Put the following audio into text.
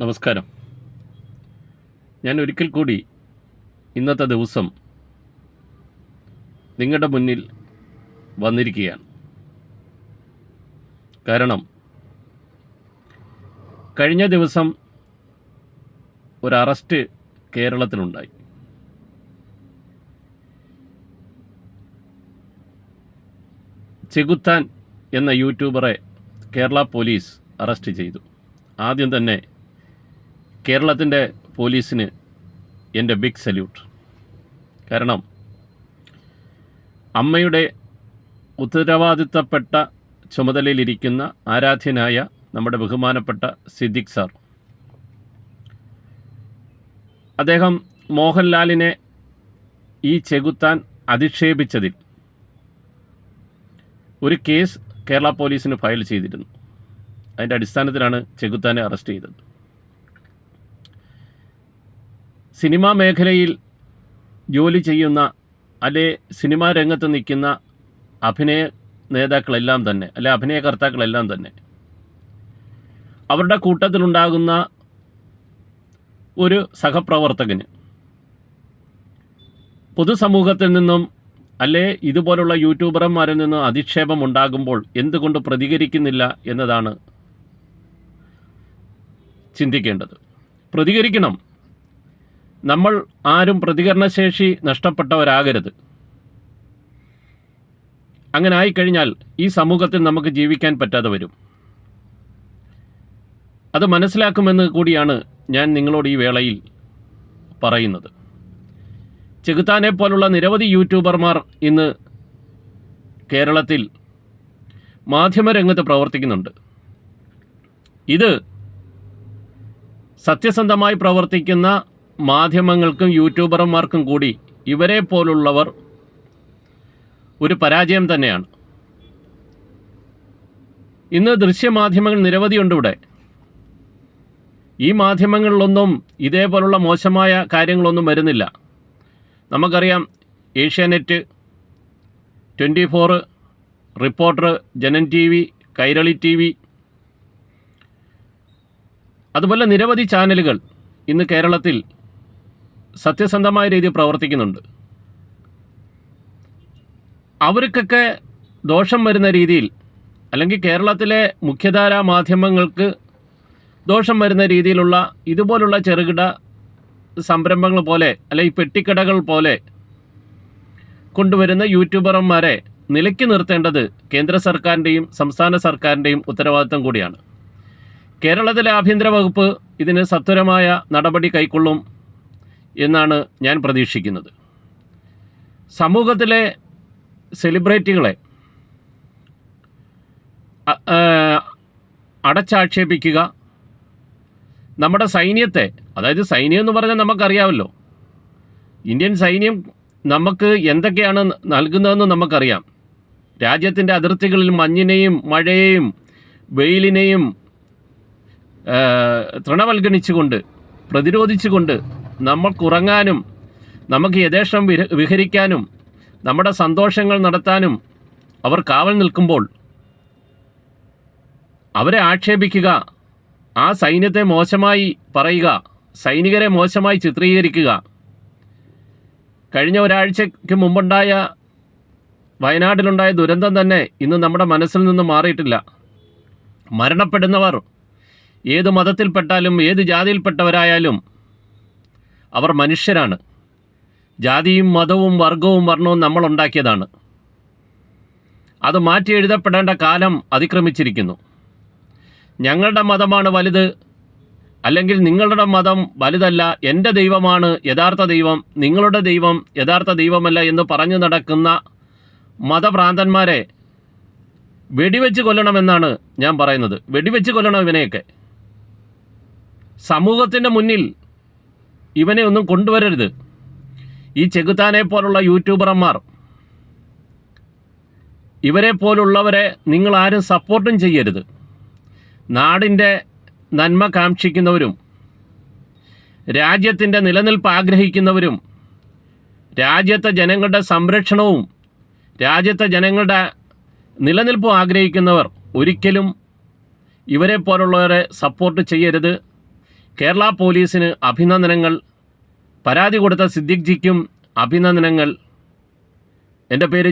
നമസ്കാരം. ഞാൻ ഒരിക്കൽ കൂടി ഇന്നത്തെ ദിവസം നിങ്ങളുടെ മുന്നിൽ വന്നിരിക്കുകയാണ്. കാരണം കഴിഞ്ഞ ദിവസം ഒരു അറസ്റ്റ് കേരളത്തിലുണ്ടായി. ചെകുത്താൻ എന്ന യൂട്യൂബറെ കേരള പോലീസ് അറസ്റ്റ് ചെയ്തു. ആദ്യം തന്നെ കേരളത്തിന്റെ പോലീസിന് എന്റെ ബിഗ് സല്യൂട്ട് കാരണം അമ്മയുടെ ഉത്തരവാദിത്തപ്പെട്ട ചുമതലയിലിരിക്കുന്ന ആരാധ്യനായ നമ്മുടെ ബഹുമാനപ്പെട്ട സിദ്ദിഖ് സാർ അദ്ദേഹം മോഹൻലാലിനെ ഈ ചെകുത്താൻ അധിക്ഷേപിച്ചതിൽ ഒരു കേസ് കേരള പോലീസിന് ഫയൽ ചെയ്തിരുന്നു. അതിന്റെ അടിസ്ഥാനത്തിലാണ് ചെകുത്താനെ അറസ്റ്റ് ചെയ്തത്. സിനിമാ മേഖലയിൽ ജോലി ചെയ്യുന്ന അല്ലെ സിനിമാ രംഗത്ത് നിൽക്കുന്ന അഭിനയ നേതാക്കളെല്ലാം തന്നെ അല്ലെ അഭിനയകർത്താക്കളെല്ലാം തന്നെ അവരുടെ കൂട്ടത്തിലുണ്ടാകുന്ന ഒരു സഹപ്രവർത്തകന് പൊതുസമൂഹത്തിൽ നിന്നും അല്ലേ ഇതുപോലുള്ള യൂട്യൂബർമാരിൽ നിന്നും അധിക്ഷേപം ഉണ്ടാകുമ്പോൾ എന്തുകൊണ്ട് പ്രതികരിക്കുന്നില്ല എന്നതാണ് ചിന്തിക്കേണ്ടത്. പ്രതികരിക്കണം. നമ്മൾ ആരും പ്രതികരണശേഷി നഷ്ടപ്പെട്ടവരാകരുത്. അങ്ങനെ ആയിക്കഴിഞ്ഞാൽ ഈ സമൂഹത്തിൽ നമുക്ക് ജീവിക്കാൻ പറ്റാതെ വരും. അത് മനസ്സിലാക്കുമെന്ന് കൂടിയാണ് ഞാൻ നിങ്ങളോട് ഈ വേളയിൽ പറയുന്നത്. ചെകുത്താനെ പോലുള്ള നിരവധി യൂട്യൂബർമാർ ഇന്ന് കേരളത്തിൽ മാധ്യമരംഗത്ത് പ്രവർത്തിക്കുന്നുണ്ട്. ഇത് സത്യസന്ധമായി പ്രവർത്തിക്കുന്ന മാധ്യമങ്ങൾക്കും യൂട്യൂബർമാർക്കും കൂടി ഇവരെ പോലുള്ളവർ ഒരു പരാജയം തന്നെയാണ്. ഇന്ന് ദൃശ്യമാധ്യമങ്ങൾ നിരവധിയുണ്ട് ഇവിടെ. ഈ മാധ്യമങ്ങളിലൊന്നും ഇതേപോലുള്ള മോശമായ കാര്യങ്ങളൊന്നും വരുന്നില്ല. നമുക്കറിയാം Asianet twenty four reporter Janam T V Kairali T V അതുപോലെ നിരവധി ചാനലുകൾ ഇന്ന് കേരളത്തിൽ സത്യസന്ധമായ രീതിയിൽ പ്രവർത്തിക്കുന്നുണ്ട്. അവർക്കൊക്കെ ദോഷം വരുന്ന രീതിയിൽ അല്ലെങ്കിൽ കേരളത്തിലെ മുഖ്യധാരാ മാധ്യമങ്ങൾക്ക് ദോഷം വരുന്ന രീതിയിലുള്ള ഇതുപോലുള്ള ചെറുകിട സംരംഭങ്ങൾ പോലെ അല്ലെ ഈ പെട്ടിക്കടകൾ പോലെ കൊണ്ടുവരുന്ന യൂട്യൂബർമാരെ നിലയ്ക്ക് നിർത്തേണ്ടത് കേന്ദ്ര സർക്കാരിന്റെയും സംസ്ഥാന സർക്കാരിന്റെയും ഉത്തരവാദിത്തം കൂടിയാണ്. കേരളത്തിലെ ആഭ്യന്തര വകുപ്പ് ഇതിന് സത്വരമായ നടപടി കൈക്കൊള്ളും എന്നാണ് ഞാൻ പ്രതീക്ഷിക്കുന്നത്. സമൂഹത്തിലെ സെലിബ്രിറ്റികളെ അടച്ചാക്ഷേപിക്കുക നമ്മുടെ സൈന്യത്തെ അതായത് സൈന്യം എന്ന് പറഞ്ഞാൽ നമുക്കറിയാമല്ലോ. ഇന്ത്യൻ സൈന്യം നമുക്ക് എന്തൊക്കെയാണ് നൽകുന്നതെന്ന് നമുക്കറിയാം. രാജ്യത്തിന്റെ അതിർത്തികളിൽ മഞ്ഞിനെയും മഴയെയും വെയിലിനെയും തൃണവൽഗണിച്ചുകൊണ്ട് പ്രതിരോധിച്ചുകൊണ്ട് നമ്മൾക്കുറങ്ങാനും നമുക്ക് യഥേഷ്ടം വിഹരിക്കാനും നമ്മുടെ സന്തോഷങ്ങൾ നടത്താനും അവർ കാവൽ നിൽക്കുമ്പോൾ അവരെ ആക്ഷേപിക്കുക ആ സൈന്യത്തെ മോശമായി പറയുക സൈനികരെ മോശമായി ചിത്രീകരിക്കുക. കഴിഞ്ഞ ഒരാഴ്ചയ്ക്ക് മുമ്പുണ്ടായ വയനാട്ടിലുണ്ടായ ദുരന്തം തന്നെ ഇന്ന് നമ്മുടെ മനസ്സിൽ നിന്ന് മാറിയിട്ടില്ല. മരണപ്പെടുന്നവർ ഏത് മതത്തിൽപ്പെട്ടാലും ഏത് ജാതിയിൽപ്പെട്ടവരായാലും അവർ മനുഷ്യരാണ്. ജാതിയും മതവും വർഗവും വർണവും നമ്മൾ ഉണ്ടാക്കിയതാണ്. അത് മാറ്റി എഴുതപ്പെടേണ്ട കാലം അതിക്രമിച്ചിരിക്കുന്നു. ഞങ്ങളുടെ മതമാണ് വലുത്. അല്ലെങ്കിൽ നിങ്ങളുടെ മതം വലുതല്ല എന്റെ ദൈവമാണ് യഥാർത്ഥ ദൈവം നിങ്ങളുടെ ദൈവം യഥാർത്ഥ ദൈവമല്ല എന്ന് പറഞ്ഞു നടക്കുന്ന മതഭ്രാന്തന്മാരെ വെടിവെച്ച് കൊല്ലണമെന്നാണ് ഞാൻ പറയുന്നത്. വെടിവെച്ച് കൊല്ലണം ഇവനെയൊക്കെ. സമൂഹത്തിന്റെ മുന്നിൽ ഇവനെ ഒന്നും കൊണ്ടുവരരുത്. ഈ ചെകുത്താനെ പോലുള്ള യൂട്യൂബർമാർ ഇവരെ പോലുള്ളവരെ നിങ്ങൾ ആരും സപ്പോർട്ടും ചെയ്യരുത്. നാടിന്റെ നന്മ കാക്ഷിക്കുന്നവരും രാജ്യത്തിന്റെ നിലനിൽപ്പ് ആഗ്രഹിക്കുന്നവരും രാജ്യത്തെ ജനങ്ങളുടെ സംരക്ഷണവും രാജ്യത്തെ ജനങ്ങളുടെ നിലനിൽപ്പും ആഗ്രഹിക്കുന്നവർ ഒരിക്കലും ഇവരെ പോലുള്ളവരെ സപ്പോർട്ട് ചെയ്യരുത്. കേരള പോലീസിന് അഭിനന്ദനങ്ങൾ. പരാതി കൊടുത്ത സിദ്ദിഖ് ജിക്കും അഭിനന്ദനങ്ങൾ. എന്റെ പേര്